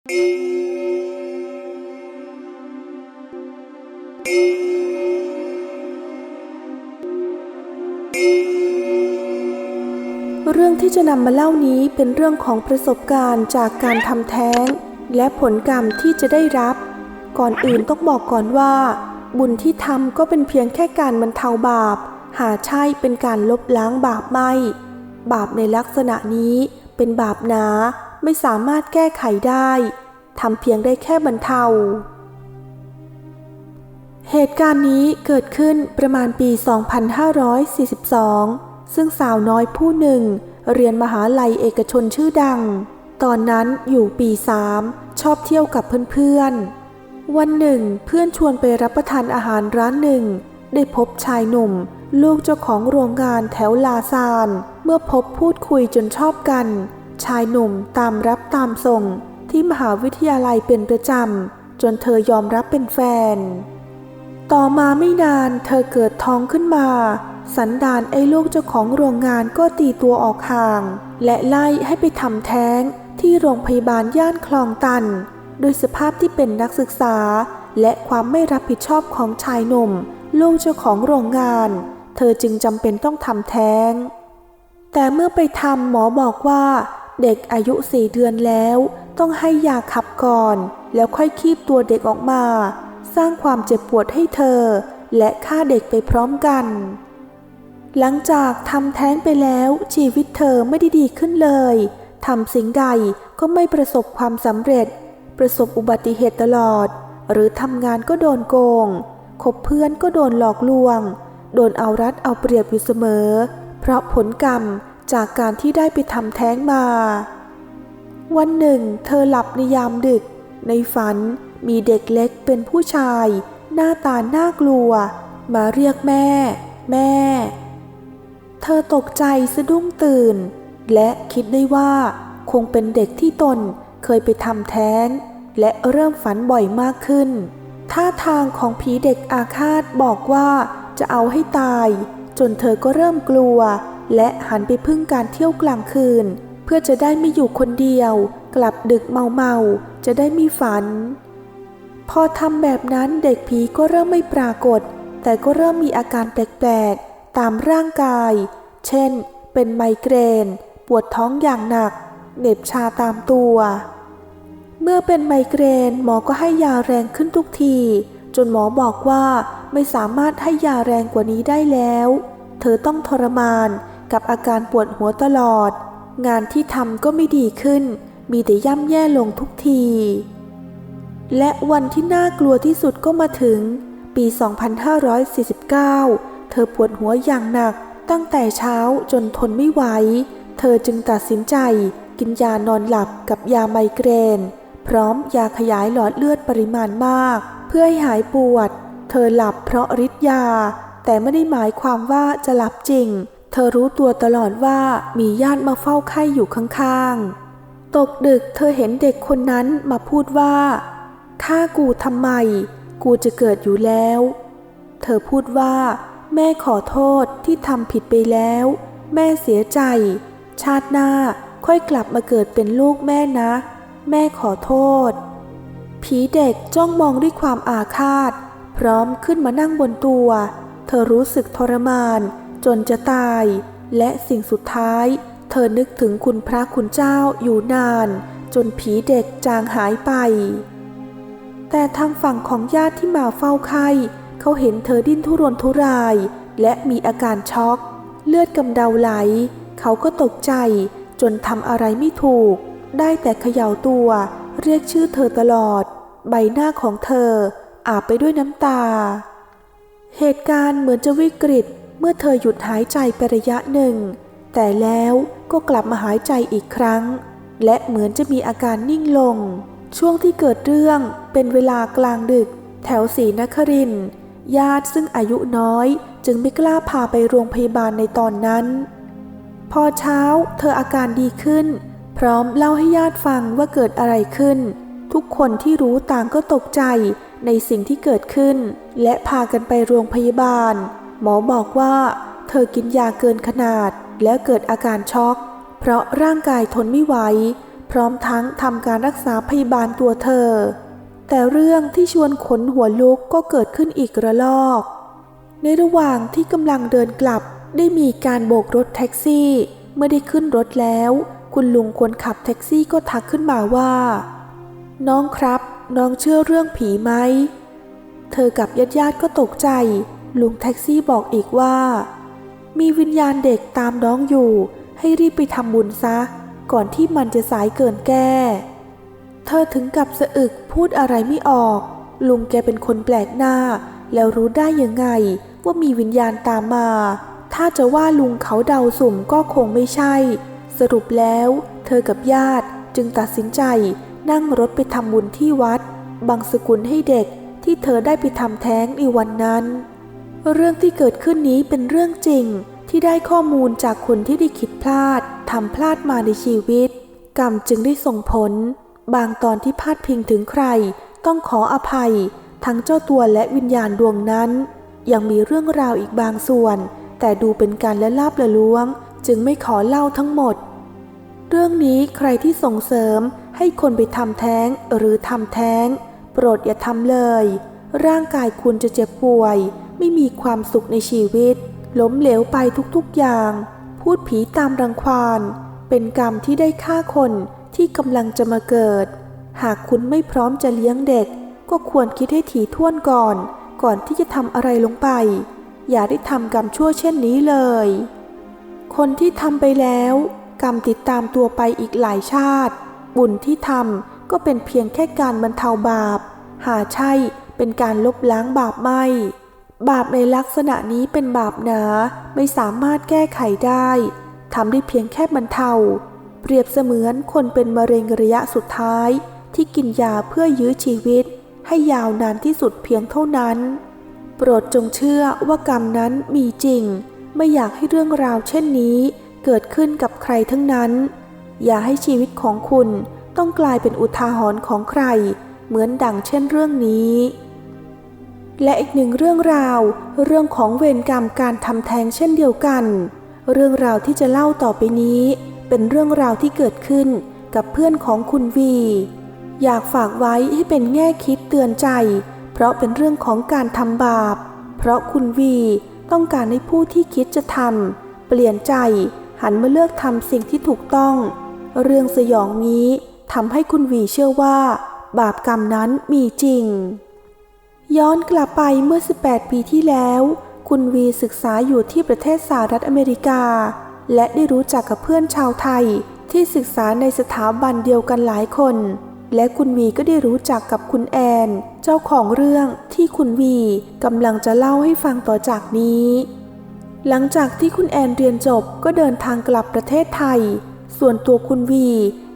เรื่องที่จะนำมาเล่านี้เป็นเรื่องของประสบการณ์จากการทำแท้ง และผลกรรมที่จะได้รับ ก่อนอื่นต้องบอกก่อนว่า บุญที่ทำก็เป็นเพียงแค่การบรรเทาบาป หาใช่เป็นการลบล้างบาปไม่ บาปในลักษณะนี้เป็นบาปหนา ไม่สามารถแก้ไขได้ทำเพียงได้แค่บรรเทา เหตุการณ์นี้เกิดขึ้นประมาณปี 2542 ซึ่งสาวน้อยผู้หนึ่ง เรียนมหาลัยเอกชนชื่อดัง ตอนนั้นอยู่ปี3ชอบเที่ยวกับเพื่อนๆ วันหนึ่งเพื่อนชวนไปรับประทานอาหารร้านหนึ่ง ได้พบชายหนุ่ม ลูกเจ้าของโรงงานแถวลาซาน เมื่อพบพูดคุยจนชอบกัน ชายหนุ่มตามรับตามส่งที่มหาวิทยาลัยเป็นประจำจนเธอยอมรับเป็นแฟน ต่อมาไม่นานเธอเกิดท้องขึ้นมา สันดานไอ้ลูกเจ้าของโรงงานก็ตีตัวออกห่าง และไล่ให้ไปทำแท้งที่โรงพยาบาลย่านคลองตันโดยสภาพที่เป็นนักศึกษา และความไม่รับผิดชอบของชายหนุ่ม ลูกเจ้าของโรงงาน เธอจึงจำเป็นต้องทำแท้ง แต่เมื่อไปทำหมอบอกว่า เด็กอายุสี่เดือนแล้ว ต้องให้ยาขับก่อน แล้วค่อยคีบตัวเด็กออกมา สร้างความเจ็บปวดให้เธอ และฆ่าเด็กไปพร้อมกัน หลังจากทำแท้งไปแล้วชีวิตเธอไม่ได้ดีขึ้นเลยทำสิ่งใดก็ไม่ประสบความสำเร็จ ประสบอุบัติเหตุตลอด หรือทำงานก็โดนโกงคบเพื่อนก็โดนหลอกลวง โดนเอารัดเอาเปรียบอยู่เสมอ เพราะผลกรรม จากการที่ได้ไปทำแท้งมา วันหนึ่ง เธอหลับในยามดึก ในฝันมีเด็กเล็กเป็นผู้ชาย หน้าตาน่ากลัว มาเรียกแม่ แม่ เธอตกใจสะดุ้งตื่น และคิดได้ว่าคงเป็นเด็กที่ตนเคยไปทำแท้ง และเริ่มฝันบ่อยมากขึ้น ท่าทางของผีเด็กอาฆาตบอกว่าจะเอาให้ตาย จนเธอก็เริ่มกลัว และหันไปพึ่งการเที่ยวกลางคืน เพื่อจะได้ไม่อยู่คนเดียว กลับดึกเมาๆจะได้มีฝัน พอทำแบบนั้นเด็กผีก็เริ่มไม่ปรากฏ แต่ก็เริ่มมีอาการแปลกๆ ตามร่างกาย เช่น เป็นไมเกรน ปวดท้องอย่างหนักเหน็บชาตามตัว เมื่อเป็นไมเกรนหมอก็ให้ยาแรงขึ้นทุกที จนหมอบอกว่าไม่สามารถให้ยาแรงกว่านี้ได้แล้ว เธอต้องทรมาน กับอาการปวดหัวตลอด งานที่ทำก็ไม่ดีขึ้น มีแต่ย่ำแย่ลงทุกที และวันที่น่ากลัวที่สุดก็มาถึง ปี 2549 เธอปวดหัวอย่างหนักตั้งแต่เช้าจนทนไม่ไหว เธอจึงตัดสินใจกินยานอนหลับกับยาไมเกรน พร้อมยาขยายหลอดเลือดปริมาณมาก เพื่อให้หายปวด เธอหลับเพราะฤทธิ์ยา แต่ไม่ได้หมายความว่าจะหลับจริง เธอรู้ตัวตลอดว่ามีญาติมาเฝ้าไข้อยู่ข้างๆ ตกดึกเธอเห็นเด็กคนนั้นมาพูดว่าฆ่ากูทำไม กูจะเกิดอยู่แล้ว เธอพูดว่า แม่ขอโทษที่ทำผิดไปแล้ว แม่เสียใจ ชาติหน้าค่อยกลับมาเกิดเป็นลูกแม่นะ แม่ขอโทษ ผีเด็กจ้องมองด้วยความอาฆาต พร้อมขึ้นมานั่งบนตัว เธอรู้สึกทรมาน จนจะตาย และสิ่งสุดท้าย เธอนึกถึงคุณพระคุณเจ้าอยู่นาน จนผีเด็กจางหายไป แต่ทางฝั่งของญาติที่มาเฝ้าไข้ เขาเห็นเธอดิ้นทุรนทุราย และมีอาการช็อก เลือดกำเดาไหล เขาก็ตกใจ จนทำอะไรไม่ถูก ได้แต่เขย่าตัว เรียกชื่อเธอตลอด ใบหน้าของเธออาบไปด้วยน้ำตา เหตุการณ์เหมือนจะวิกฤต เมื่อเธอหยุดหายใจไประยะหนึ่ง แต่แล้วก็กลับมาหายใจอีกครั้ง และเหมือนจะมีอาการนิ่งลง ช่วงที่เกิดเรื่องเป็นเวลากลางดึก แถวศรีนครินญาติซึ่งอายุน้อยจึงไม่กล้าพาไปโรงพยาบาลในตอนนั้น พอเช้าเธออาการดีขึ้น พร้อมเล่าให้ญาติฟังว่าเกิดอะไรขึ้น ทุกคนที่รู้ต่างก็ตกใจในสิ่งที่เกิดขึ้น และพากันไปโรงพยาบาล หมอบอกว่า เธอกินยาเกินขนาดแล้วเกิดอาการช็อก เพราะร่างกายทนไม่ไหว พร้อมทั้งทำการรักษาพยาบาลตัวเธอ แต่เรื่องที่ชวนขนหัวลุกก็เกิดขึ้นอีกระลอก ในระหว่างที่กำลังเดินกลับได้มีการโบกรถแท็กซี่ เมื่อได้ขึ้นรถแล้ว คุณลุงคนขับแท็กซี่ก็ทักขึ้นมาว่า น้องครับ น้องเชื่อเรื่องผีไหม เธอกับญาติญาติๆก็ตกใจ ลุงแท็กซี่บอกอีกว่า มีวิญญาณเด็กตามน้องอยู่ให้รีบไปทำบุญซะ ก่อนที่มันจะสายเกินแก้ เธอถึงกับสะอึกพูดอะไรไม่ออก ลุงแกเป็นคนแปลกหน้า แล้วรู้ได้ยังไงว่ามีวิญญาณตามมา ถ้าจะว่าลุงเขาเดาสุ่มก็คงไม่ใช่ สรุปแล้ว เธอกับญาติจึงตัดสินใจนั่งรถไปทำบุญที่วัดบังสกุลให้เด็กที่เธอได้ไปทำแท้งในวันนั้น เรื่องที่เกิดขึ้นนี้เป็นเรื่องจริงที่ได้ข้อมูลจากคนที่ได้คิดพลาดทำพลาดมาในชีวิต กรรมจึงได้ส่งผล บางตอนที่พลาดพิงถึงใคร ต้องขออภัย ทั้งเจ้าตัวและวิญญาณดวงนั้น ยังมีเรื่องราวอีกบางส่วน แต่ดูเป็นการละลาบละล้วง จึงไม่ขอเล่าทั้งหมด เรื่องนี้ใครที่ส่งเสริมให้คนไปทำแท้งหรือทำแท้ง โปรดอย่าทำเลย ร่างกายคุณจะเจ็บป่วย ไม่มีความสุขในชีวิต ล้มเหลวไปทุกๆอย่าง พูดผีตามรังควานเป็นกรรมที่ได้ฆ่าคนที่กำลังจะมาเกิด หากคุณไม่พร้อมจะเลี้ยงเด็ก ก็ควรคิดให้ถี่ถ้วนก่อน ก่อนที่จะทำอะไรลงไป อย่าได้ทำกรรมชั่วเช่นนี้เลย คนที่ทำไปแล้ว กรรมติดตามตัวไปอีกหลายชาติ บุญที่ทำก็เป็นเพียงแค่การบรรเทาบาป หาใช่เป็นการลบล้างบาปไม่ บาปในลักษณะนี้เป็นบาปหนาไม่สามารถแก้ไขได้ทำได้เพียงแค่บรรเทา เปรียบเสมือนคนเป็นมะเร็งระยะสุดท้าย ที่กินยาเพื่อยื้อชีวิต ให้ยาวนานที่สุดเพียงเท่านั้น โปรดจงเชื่อว่ากรรมนั้นมีจริง ไม่อยากให้เรื่องราวเช่นนี้ เกิดขึ้นกับใครทั้งนั้น อย่าให้ชีวิตของคุณต้องกลายเป็นอุทาหรณ์ของใคร เหมือนดังเช่นเรื่องนี้ และอีกหนึ่งเรื่องราว เรื่องของเวรกรรมการทำแท้งเช่นเดียวกัน เรื่องราวที่จะเล่าต่อไปนี้ เป็นเรื่องราวที่เกิดขึ้นกับเพื่อนของคุณวี อยากฝากไว้ให้เป็นแง่คิดเตือนใจ เพราะเป็นเรื่องของการทำบาป เพราะคุณวีต้องการให้ผู้ที่คิดจะทำเปลี่ยนใจหันมาเลือกทำสิ่งที่ถูกต้อง เรื่องสยองนี้ทำให้คุณวีเชื่อว่า บาปกรรมนั้นมีจริง ย้อนกลับไปเมื่อ 18 ปีที่แล้ว คุณวีศึกษาอยู่ที่ประเทศสหรัฐอเมริกา และได้รู้จักกับเพื่อนชาวไทยที่ศึกษาในสถาบันเดียวกันหลายคน และคุณวีก็ได้รู้จักกับคุณแอน เจ้าของเรื่องที่คุณวีกำลังจะเล่าให้ฟังต่อจากนี้ หลังจากที่คุณแอนเรียนจบก็เดินทางกลับประเทศไทย ส่วนตัวคุณวี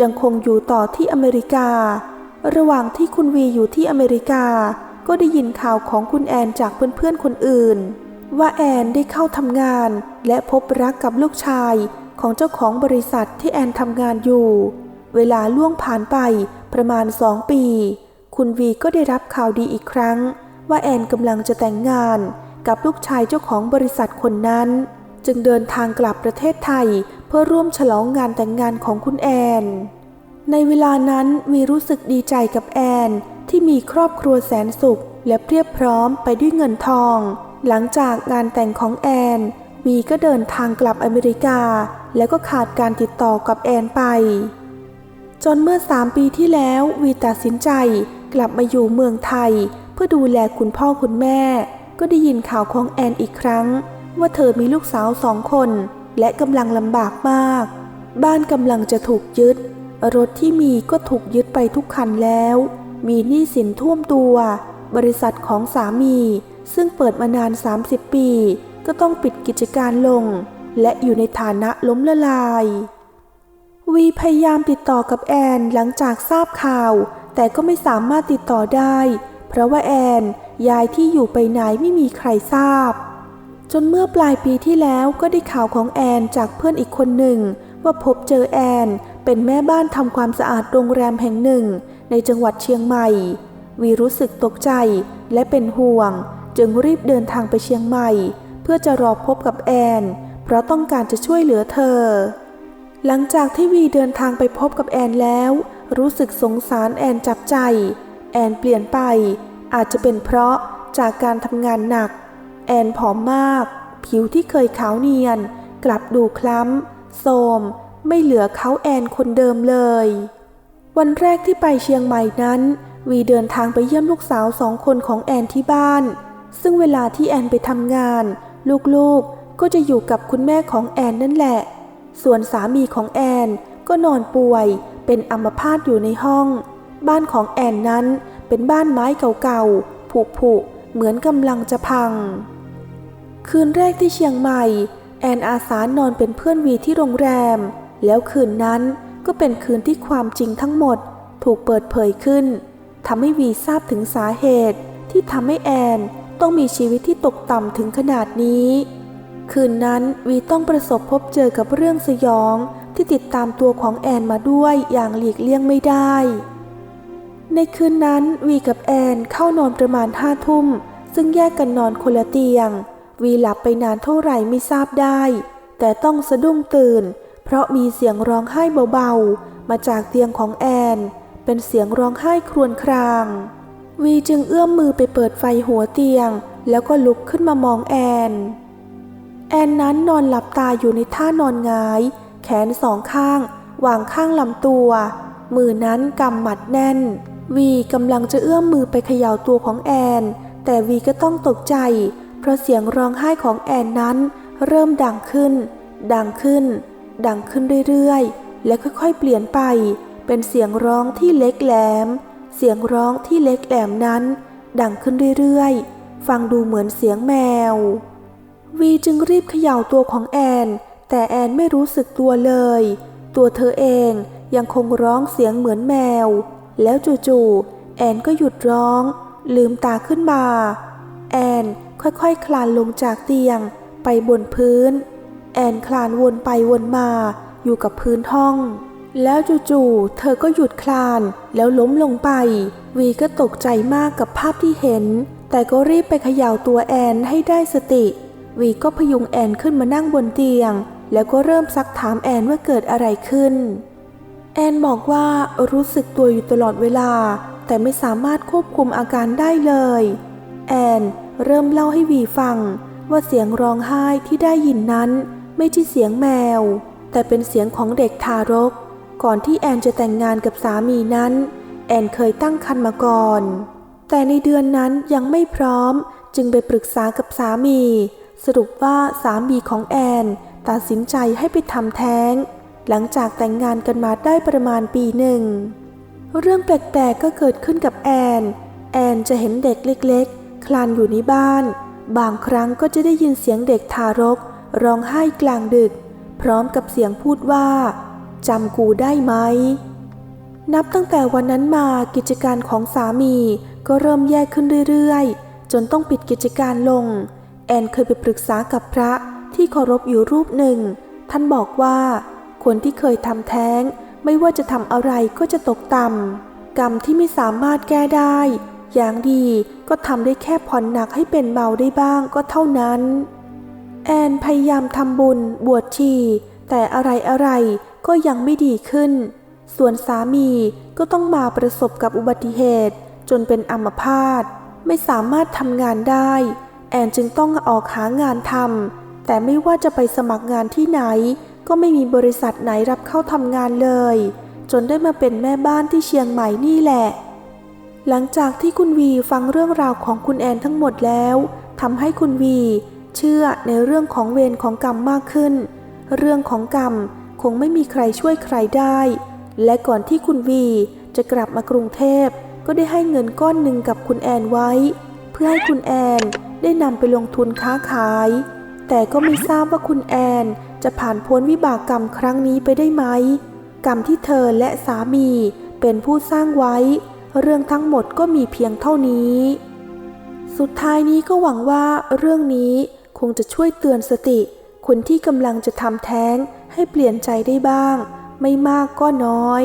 ยังคงอยู่ต่อที่อเมริกา ระหว่างที่คุณวีอยู่ที่อเมริกา ก็ได้ยินข่าวของคุณแอนจากเพื่อนๆคนอื่น ว่าแอนได้เข้าทำงาน และพบรักกับลูกชายของเจ้าของบริษัทที่แอนทำงานอยู่ เวลาล่วงผ่านไปประมาณสองปี คุณวีก็ได้รับข่าวดีอีกครั้ง ว่าแอนกำลังจะแต่งงานกับลูกชายเจ้าของบริษัทคนนั้น จึงเดินทางกลับประเทศไทยเพื่อร่วมฉลองงานแต่งงานของคุณแอน ในเวลานั้นวีรู้สึกดีใจกับแอน ที่มีครอบครัวแสนสุข และเพียบพร้อมไปด้วยเงินทอง หลังจากงานแต่งของแอน วีก็เดินทางกลับอเมริกา แล้วก็ขาดการติดต่อกับแอนไป จนเมื่อสามปีที่แล้ววีตัดสินใจกลับมาอยู่เมืองไทย เพื่อดูแลคุณพ่อคุณแม่ ก็ได้ยินข่าวของแอนอีกครั้ง ว่าเธอมีลูกสาวสองคน และกำลังลำบากมาก บ้านกำลังจะถูกยึด รถที่มีก็ถูกยึดไปทุกคันแล้ว มีหนี้สินท่วมตัว บริษัทของสามี ซึ่งเปิดมานาน 30 ปี ก็ต้องปิดกิจการลง และอยู่ในฐานะล้มละลาย วีพยายามติดต่อกับแอนหลังจากทราบข่าว แต่ก็ไม่สามารถติดต่อได้ เพราะว่าแอนยายที่อยู่ไปไหนไม่มีใครทราบ จนเมื่อปลายปีที่แล้วก็ได้ข่าวของแอนจากเพื่อนอีกคนหนึ่ง ว่าพบเจอแอนเป็นแม่บ้านทำความสะอาดโรงแรมแห่งหนึ่ง ในจังหวัดเชียงใหม่ วีรู้สึกตกใจและเป็นห่วง จึงรีบเดินทางไปเชียงใหม่ เพื่อจะรอพบกับแอน เพราะต้องการจะช่วยเหลือเธอ หลังจากที่วีเดินทางไปพบกับแอนแล้ว รู้สึกสงสารแอนจับใจ แอนเปลี่ยนไป อาจจะเป็นเพราะจากการทำงานหนัก แอนผอมมาก ผิวที่เคยขาวเนียน กลับดูคล้ำโทรมไม่เหลือเขาแอนคนเดิมเลย วันแรกที่ไปเชียงใหม่นั้น วีเดินทางไปเยี่ยมลูกสาวสองคนของแอนที่บ้าน ซึ่งเวลาที่แอนไปทำงาน ลูกๆก็จะอยู่กับคุณแม่ของแอนนั่นแหละ ส่วนสามีของแอนก็นอนป่วย เป็นอัมพาตอยู่ในห้อง บ้านของแอนนั้นเป็นบ้านไม้เก่าๆ ผุๆ เหมือนกำลังจะพัง คืนแรกที่เชียงใหม่ แอนอาสานอนเป็นเพื่อนวีที่โรงแรม แล้วคืนนั้น ก็เป็นคืนที่ความจริงทั้งหมดถูกเปิดเผยขึ้นทำให้วีทราบถึงสาเหตุ ที่ทำให้แอนต้องมีชีวิตที่ตกต่ำถึงขนาดนี้ คืนนั้นวีต้องประสบพบเจอกับเรื่องสยองที่ติดตามตัวของแอนมาด้วยอย่างหลีกเลี่ยงไม่ได้ ในคืนนั้นวีกับแอนเข้านอนประมาณห้าทุ่ม ซึ่งแยกกันนอนคนละเตียง วีหลับไปนานเท่าไหร่ไม่ทราบได้ แต่ต้องสะดุ้งตื่น เพราะมีเสียงร้องไห้เบาๆ มาจากเตียงของแอน เป็นเสียงร้องไห้ครวญคราง วีจึงเอื้อมมือไปเปิดไฟหัวเตียง แล้วก็ลุกขึ้นมามองแอน แอนนั้นนอนหลับตาอยู่ในท่านอนงาย แขนสองข้างวางข้างลำตัว มือนั้นกำหมัดแน่น วีกำลังจะเอื้อมมือไปเขย่าตัวของแอน แต่วีก็ต้องตกใจ เพราะเสียงร้องไห้ของแอนนั้น เริ่มดังขึ้น ดังขึ้น ดังขึ้นเรื่อยๆ และค่อยๆ เปลี่ยนไป เป็นเสียงร้องที่เล็กแหลม เสียงร้องที่เล็กแหลมนั้น ดังขึ้นเรื่อยๆ ฟังดูเหมือนเสียงแมว วีจึงรีบเขย่าตัวของแอน แต่แอนไม่รู้สึกตัวเลย ตัวเธอเองยังคงร้องเสียงเหมือนแมว แล้วจู่ๆ แอนก็หยุดร้อง ลืมตาขึ้นมา แอนค่อยๆ คลานลงจากเตียงไปบนพื้น แอนคลานวนไปวนมาอยู่กับพื้นห้อง แล้วจู่ๆเธอก็หยุดคลานแล้วล้มลงไป วีก็ตกใจมากกับภาพที่เห็น แต่ก็รีบไปเขย่าตัวแอนให้ได้สติ วีก็พยุงแอนขึ้นมานั่งบนเตียง แล้วก็เริ่มซักถามแอนว่าเกิดอะไรขึ้น แอนบอกว่ารู้สึกตัวอยู่ตลอดเวลา แต่ไม่สามารถควบคุมอาการได้เลย แอนเริ่มเล่าให้วีฟังว่าเสียงร้องไห้ที่ได้ยินนั้น ไม่ใช่เสียงแมว แต่เป็นเสียงของเด็กทารก ก่อนที่แอนจะแต่งงานกับสามีนั้น แอนเคยตั้งครรภ์มาก่อน แต่ในเดือนนั้นยังไม่พร้อม จึงไปปรึกษากับสามี สรุปว่าสามีของแอนตัดสินใจให้ไปทำแท้ง หลังจากแต่งงานกันมาได้ประมาณปีหนึ่ง เรื่องแปลกๆก็เกิดขึ้นกับแอน แอนจะเห็นเด็กเล็ก ๆ คลานอยู่ในบ้าน บางครั้งก็จะได้ยินเสียงเด็กทารก ร้องไห้กลางดึก พร้อมกับเสียงพูดว่าจำกูได้ไหม นับตั้งแต่วันนั้นมากิจการของสามีก็เริ่มแย่ขึ้นเรื่อยๆ จนต้องปิดกิจการลง แอนเคยไปปรึกษากับพระที่เคารพอยู่รูปหนึ่ง ท่านบอกว่า คนที่เคยทำแท้ง ไม่ว่าจะทำอะไรก็จะตกต่ำกรรมที่ไม่สามารถแก้ได้ อย่างดีก็ทำได้แค่ผ่อนหนักให้เป็นเบาได้บ้างก็เท่านั้น แอนพยายามทำบุญบวชชี แต่อะไรอะไรก็ยังไม่ดีขึ้น ส่วนสามีก็ต้องมาประสบกับอุบัติเหตุ จนเป็นอัมพาตไม่สามารถทำงานได้ แอนจึงต้องออกหางานทำแต่ไม่ว่าจะไปสมัครงานที่ไหน ก็ไม่มีบริษัทไหนรับเข้าทำงานเลย จนได้มาเป็นแม่บ้านที่เชียงใหม่นี่แหละ หลังจากที่คุณวีฟังเรื่องราวของคุณแอนทั้งหมดแล้วทำให้คุณวี เชื่อในเรื่องของเวรของกรรมมากขึ้น เรื่องของกรรมคงไม่มีใครช่วยใครได้ และก่อนที่คุณวีจะกลับมากรุงเทพ ก็ได้ให้เงินก้อนหนึ่งกับคุณแอนไว้ เพื่อให้คุณแอนได้นำไปลงทุนค้าขาย แต่ก็ไม่ทราบว่าคุณแอนจะผ่านพ้นวิบากกรรมครั้งนี้ไปได้ไหม กรรมที่เธอและสามีเป็นผู้สร้างไว้ เรื่องทั้งหมดก็มีเพียงเท่านี้ สุดท้ายนี้ก็หวังว่าเรื่องนี้ คงจะช่วยเตือนสติ คนที่กำลังจะทำแท้งให้เปลี่ยนใจได้บ้าง ไม่มากก็น้อย